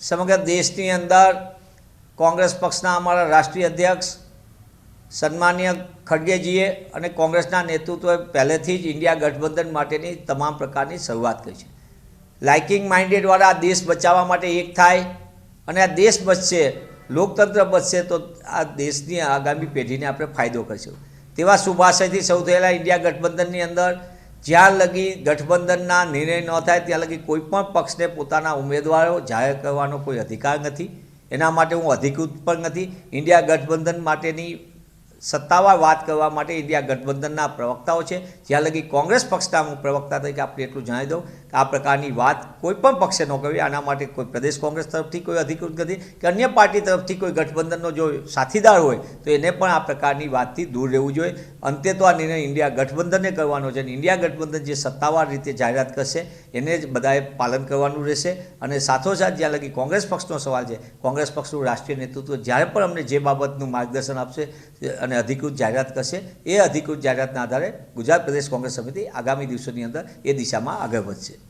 સમગ્ર દેશની અંદર કોંગ્રેસ પક્ષના અમારા રાષ્ટ્રીય અધ્યક્ષ સન્માનીય ખડગેજીએ અને કોંગ્રેસના નેતૃત્વએ પહેલેથી જ ઇન્ડિયા ગઠબંધન માટેની તમામ પ્રકારની શરૂઆત કરી છે. લાઇકિંગ માઇન્ડેડવાળા આ દેશ બચાવવા માટે એક થાય અને આ દેશ બચશે, લોકતંત્ર બચશે તો આ દેશની આગામી પેઢીને આપણે ફાયદો કરશું. તેવા શુભાશયથી સૌ થયેલા ઇન્ડિયા ગઠબંધનની અંદર જ્યાં લગી ગઠબંધનના નિર્ણય ન થાય, ત્યાં લગી કોઈ પણ પક્ષને પોતાના ઉમેદવારો જાહેર કરવાનો કોઈ અધિકાર નથી. એના માટે હું અધિકૃત પણ નથી. ઇન્ડિયા ગઠબંધન માટેની સત્તાવાર વાત કરવા માટે ઇન્ડિયા ગઠબંધનના પ્રવક્તાઓ છે. જ્યાં લગી કોંગ્રેસ પક્ષના હું પ્રવક્તા તરીકે આપણે એટલું જણાવી દઉં કે આ પ્રકારની વાત કોઈ પણ પક્ષે ન કરવી. આના માટે કોઈ પ્રદેશ કોંગ્રેસ તરફથી, કોઈ અધિકૃત નથી કે અન્ય પાર્ટી તરફથી કોઈ ગઠબંધનનો જો સાથીદાર હોય, તો એને પણ આ પ્રકારની વાતથી દૂર રહેવું જોઈએ. અંતે તો આ નિર્ણય ઇન્ડિયા ગઠબંધને કરવાનો છે અને ઇન્ડિયા ગઠબંધન જે સત્તાવાર રીતે જાહેરાત કરશે, એને જ બધાએ પાલન કરવાનું રહેશે. અને સાથોસાથ જ્યાં લગી કોંગ્રેસ પક્ષનો સવાલ છે, કોંગ્રેસ પક્ષનું રાષ્ટ્રીય નેતૃત્વ જ્યારે પણ અમને જે બાબતનું માર્ગદર્શન આપશે અને અધિકૃત જાહેરાત કરશે. એ અધિકૃત જાહેરાતના આધારે ગુજરાત પ્રદેશ કોંગ્રેસ સમિતિ આગામી દિવસોની અંદર એ દિશામાં આગળ વધશે.